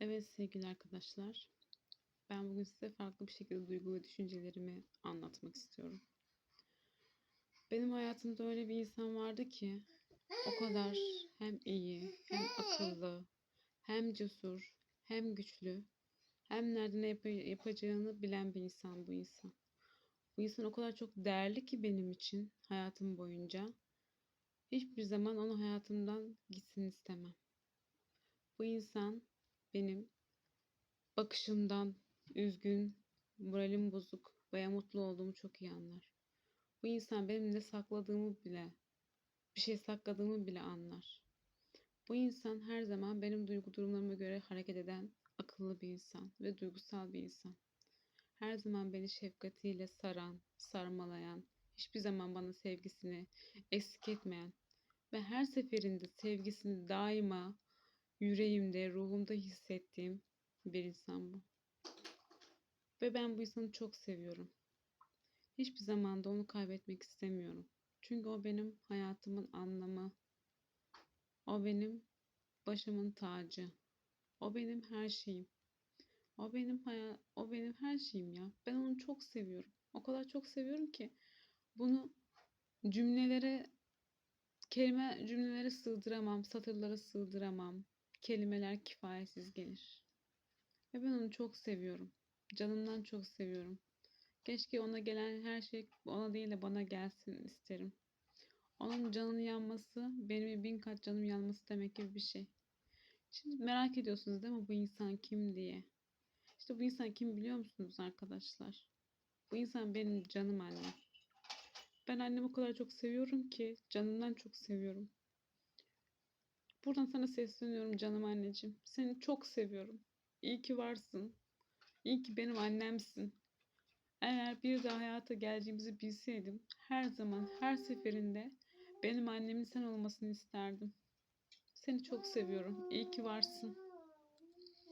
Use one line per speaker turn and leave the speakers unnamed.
Evet sevgili arkadaşlar. Ben bugün size farklı bir şekilde duygu ve düşüncelerimi anlatmak istiyorum. Benim hayatımda öyle bir insan vardı ki o kadar hem iyi, hem akıllı, hem cesur, hem güçlü, hem nerede ne yapa- yapacağını bilen bir insan bu insan. Bu insan o kadar çok değerli ki benim için hayatım boyunca. Hiçbir zaman onu hayatımdan gitsin istemem. Bu insan benim bakışımdan üzgün, moralim bozuk veya mutlu olduğumu çok iyi anlar. Bu insan benim ne sakladığımı bile, bir şey sakladığımı bile anlar. Bu insan her zaman benim duygu durumlarıma göre hareket eden akıllı bir insan ve duygusal bir insan. Her zaman beni şefkatiyle saran, sarmalayan, hiçbir zaman bana sevgisini eksik etmeyen ve her seferinde sevgisini daima yüreğimde, ruhumda hissettiğim bir insan bu. Ve ben bu insanı çok seviyorum. Hiçbir zaman da onu kaybetmek istemiyorum. Çünkü o benim hayatımın anlamı. O benim başımın tacı. O benim her şeyim. O benim hayat, o benim her şeyim ya. Ben onu çok seviyorum. O kadar çok seviyorum ki bunu cümlelere kelime cümlelere sığdıramam, satırlara sığdıramam. Kelimeler kifayetsiz gelir. Ve ben onu çok seviyorum. Canımdan çok seviyorum. Keşke ona gelen her şey ona değil de bana gelsin isterim. Onun canının yanması benim bin kat canım yanması demek gibi bir şey. Şimdi merak ediyorsunuz değil mi bu insan kim diye? İşte bu insan kim biliyor musunuz arkadaşlar? Bu insan benim canım annem. Ben annemi o kadar çok seviyorum ki canımdan çok seviyorum. Buradan sana sesleniyorum canım anneciğim. Seni çok seviyorum. İyi ki varsın. İyi ki benim annemsin. Eğer bir daha hayata geleceğimizi bilseydim her zaman her seferinde benim annemin sen olmasını isterdim. Seni çok seviyorum. İyi ki varsın.